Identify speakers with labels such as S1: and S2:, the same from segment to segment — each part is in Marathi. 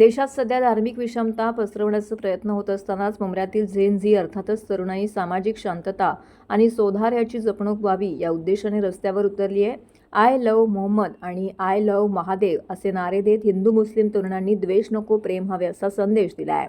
S1: देशात सध्या धार्मिक विषमता पसरवण्याचा प्रयत्न होत असतानाच मुंबऱ्यातील झेन झी अर्थातच तरुणाई सामाजिक शांतता आणि सौहार्याची जपणूक व्हावी या उद्देशाने रस्त्यावर उतरली आहे. आय लव मोहम्मद आणि आय लव महादेव असे नारे देत हिंदू मुस्लिम तरुणांनी द्वेष नको प्रेम हवे असा संदेश दिला आहे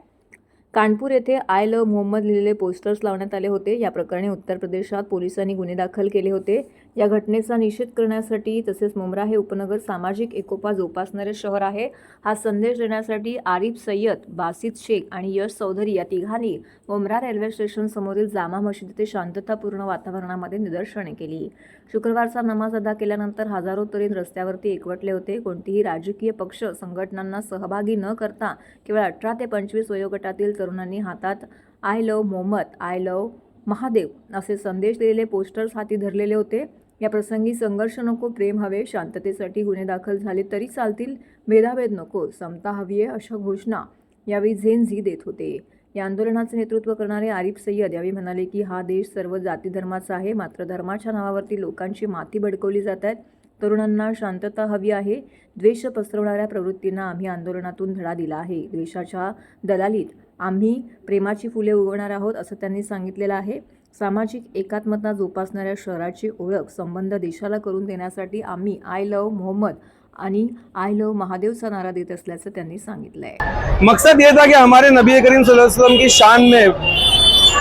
S1: कानपूर येथे आय लव्ह मोहम्मद लिहिलेले पोस्टर्स लावण्यात आले होते. या प्रकरणी उत्तर प्रदेशात पोलिसांनी गुन्हे दाखल केले होते. या घटनेचा निषेध करण्यासाठी तसेच मुंब्रा हे उपनगर सामाजिक एकोपा जोपासणारे शहर आहे. हा संदेश देण्यासाठी आरिफ सय्यद बासित शेख आणि यश चौधरी या तिघांनी मुंब्रा रेल्वे स्टेशन समोरील जामा मशिद येथे शांततापूर्ण वातावरणामध्ये निदर्शने केली. शुक्रवारचा नमाज अदा केल्यानंतर हजारो तरुण रस्त्यावरती एकवटले होते. कोणतीही राजकीय पक्ष संघटनांना सहभागी न करता केवळ अठरा ते पंचवीस वयोगटातील तरुणांनी हातात I love Muhammad I love Mahadev असे संदेश दिलेले पोस्टर्स हाती धरलेले होते. या प्रसंगी संघर्ष नको प्रेम हवे शांततेसाठी गुन्हे दाखल झाले तरी चालतील भेदाभेद नको समता हवी आहे अशा घोषणा यावेळी झेन झी देत होते. या आंदोलनाचे नेतृत्व करणारे आरिफ सय्यद यावेळी म्हणाले की हा देश सर्व जाती धर्माचा आहे मात्र धर्माच्या नावावरती लोकांची माती भडकवली जात आहेत तरुणांना शांतता हवी आहे. द्वेष पसरवणाऱ्या प्रवृत्तींना आम्ही आंदोलनातून धडा दिला आहे. द्वेषाच्या दलालीत आम्ही प्रेमाची फुले उगवणार आहोत असं त्यांनी सांगितलेलं आहे. सामाजिक एकात्मता जोपासणाऱ्या शहराची ओळख संबंध देशाला करून देण्यासाठी आम्ही आय लव मोहम्मद आणि आय लव महादेवचा नारा देत असल्याचं त्यांनी सांगितलं आहे
S2: मकसद ये था कि हमारे नबी करीम सल्लल्लाहु वसल्लम की शान में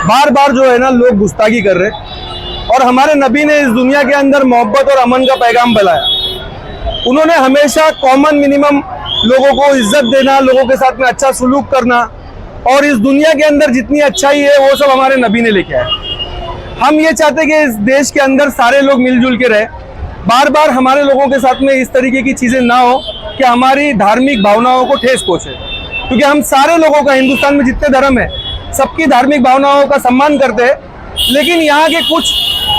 S2: बार बार जो है ना लोग गुस्ताखी कर रहे और हमारे नबी ने इस दुनिया के अंदर मोहब्बत और अमन का पैगाम फैलाया। उन्होंने हमेशा कॉमन मिनिमम लोगों को इज्जत देना लोगों के साथ में अच्छा सलूक करना और इस दुनिया के अंदर जितनी अच्छाई है, वो सब हमारे नबी ने लेके आए। हम ये चाहते कि इस देश के अंदर सारे लोग मिलजुल के रहे। बार बार हमारे लोगों के साथ में इस तरीके की चीज़ें ना हो कि हमारी धार्मिक भावनाओं को ठेस पहुँचे। क्योंकि हम सारे लोगों का, हिंदुस्तान में जितने धर्म है, सबकी धार्मिक भावनाओं का सम्मान करते हैं। लेकिन यहाँ के कुछ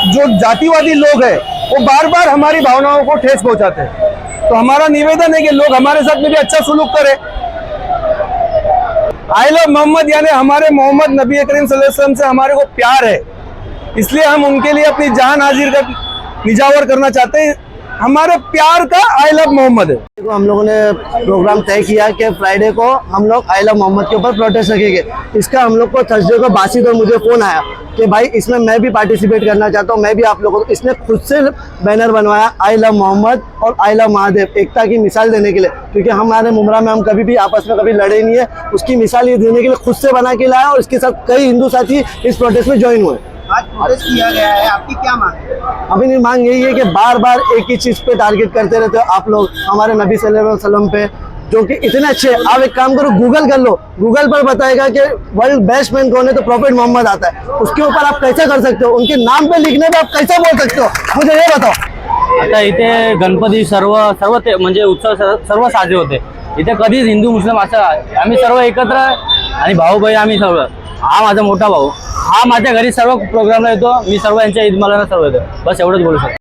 S2: जो जातिवादी लोग हैं, वो बार बार हमारी भावनाओं को ठेस पहुंचाते हैं। तो हमारा निवेदन है कि लोग हमारे साथ में भी अच्छा सुलूक करें। आई लव मोहम्मद यानी हमारे मोहम्मद नबी करीम वसल्लम से हमारे को प्यार है। इसलिए हम उनके लिए अपनी जान हाजिर कर निजावर करना चाहते हैं। हमारे प्यार का आई लव मोहम्मद है।
S3: हम लोगों ने प्रोग्राम तय किया कि फ्राइडे को हम लोग आई लव मोहम्मद के ऊपर प्रोटेस्ट रखेंगे। इसका हम लोग को थर्सडे को बासित और मुझे फ़ोन आया कि भाई, इसमें मैं भी पार्टिसिपेट करना चाहता हूँ, मैं भी आप लोगों को, इसने खुद से बैनर बनवाया आई लव मोहम्मद और आई लव महादेव, एकता की मिसाल देने के लिए। क्योंकि हमारे मुमरा में हम कभी भी आपस में कभी लड़े नहीं है, उसकी मिसाल ये देने के लिए खुद से बना के लाया और इसके साथ कई हिंदू साथी इस प्रोटेस्ट में ज्वाइन हुए।
S4: आज प्रोटेस्ट किया गया है आपकी क्या मांग है?
S3: अभी नहीं मांग यही है कि बार बार एक ही चीज पे टारगेट करते रहते हो आप लोग हमारे नबी सल्लल्लाहु अलैहि वसल्लम पे जो कि इतने अच्छे। आप एक काम करो गूगल कर लो। गूगल पर बताएगा कि वर्ल्ड बेस्ट मैन कौन है तो प्रॉफिट मोहम्मद आता है। उसके ऊपर आप कैसे कर सकते हो? उनके नाम पे लिखने पे आप कैसे बोल सकते हो? मुझे ये बताओ।
S5: आता इथे गणपती सर्व सर्व ते म्हणजे उत्सव सर्व- साजरे होते। इथे कधीच हिंदू मुस्लिम असं आम्ही सर्व एकत्र आणि भाऊ भाई आम्ही सर्व. हा माझा मोठा भाऊ. हा माझ्या घरी सर्व प्रोग्रामला येतो. मी सर्व यांच्या ईद मला सर्व येतो. बस एवढंच बोलू शकतो.